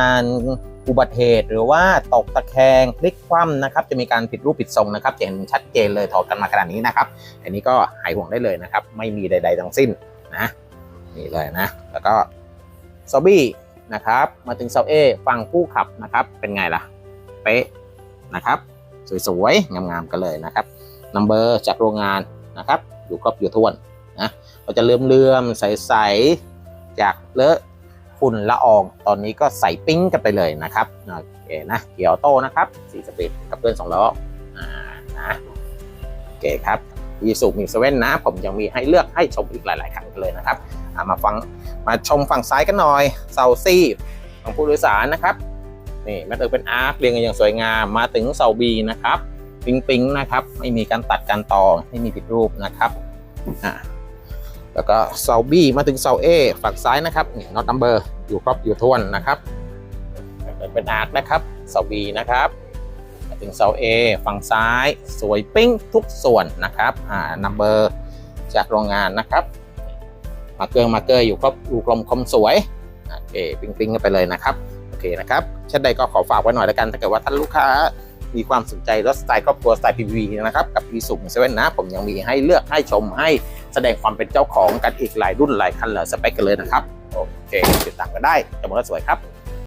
การอุบัติเหตุหรือว่าตกตะแคงพลิกคว่ำนะครับ จะมีการผิดรูปผิดทรงนะครับจะเห็นชัดเจนเลยถอดกันมาขนาดนี้นะครับ อันนี้ก็หายห่วงได้เลยนะครับ ไม่มีใด ๆ ทั้งสิ้นนะนี่เลยนะ แล้วก็ซอบี้นะครับ มาถึงเซาเอฝั่งผู้ขับนะครับ เป็นไงล่ะ เป๊ะนะครับ สวยๆ งามๆกันเลยนะครับนัมเบอร์จากโรงงานนะครับ อยู่ครบอยู่ทวนนะเราจะเลื่อมๆใสๆจากเลอะ ฝุ่นละออง ตอนนี้ก็ใส่ปิ้งกันไปเลยนะครับโอเคนะเกียร์ออโต้นะครับสีสปีดกับเพื่อนสองล้ออ่านะโอเคครับยีสุมีเซเว่นนะ ผมยังมีให้เลือกให้ชมอีกหลาย ๆ คันกันเลยนะครับามาฟังมาชมฝั่งซ้ายกันหน่อยเซาซี่ของผู้โดยสารนะครับนี่มทเออเป็นอาร์คเรียงกันอย่างสวยงามมาถึงเสาบีนะครับ ปิงปิงนะครับ ไม่มีการตัดการต่อไม่มีผิดรูปนะครับอ่า แล้วก็เสาบีมาถึงเสาเอฝั่งซ้ายนะครับนี่น็อตนัมเบอร์อยู่ครบอยู่ทวนนะครับ เป็นอาร์คนะครับเสาบีนะครับมาถึงเสาเอฝั่งซ้าย สวยปิ้งทุกส่วนนะครับอ่านัมเบอร์จากโรงงานนะครับมาเกลืองมาเกอร์อยู่ครบอยู่กลมคมสวยโอเคปิ้งปิงกันไปเลยนะครับโอเคนะครับเช่นใดก็ขอฝากไว้หน่อยแล้วกันถ้าเกิดว่าท่านลูกค้า มีความสนใจรถสไตล์ครอบครัวสไตล์พีวีนะครับกับพีสุเซเว่นนะ ผมยังมีให้เลือกให้ชมให้แสดงความเป็นเจ้าของกันอีกหลายรุ่นหลายคันหลายสเปคกันเลยนะครับโอเคติดตามกันได้จมูกสวยครับ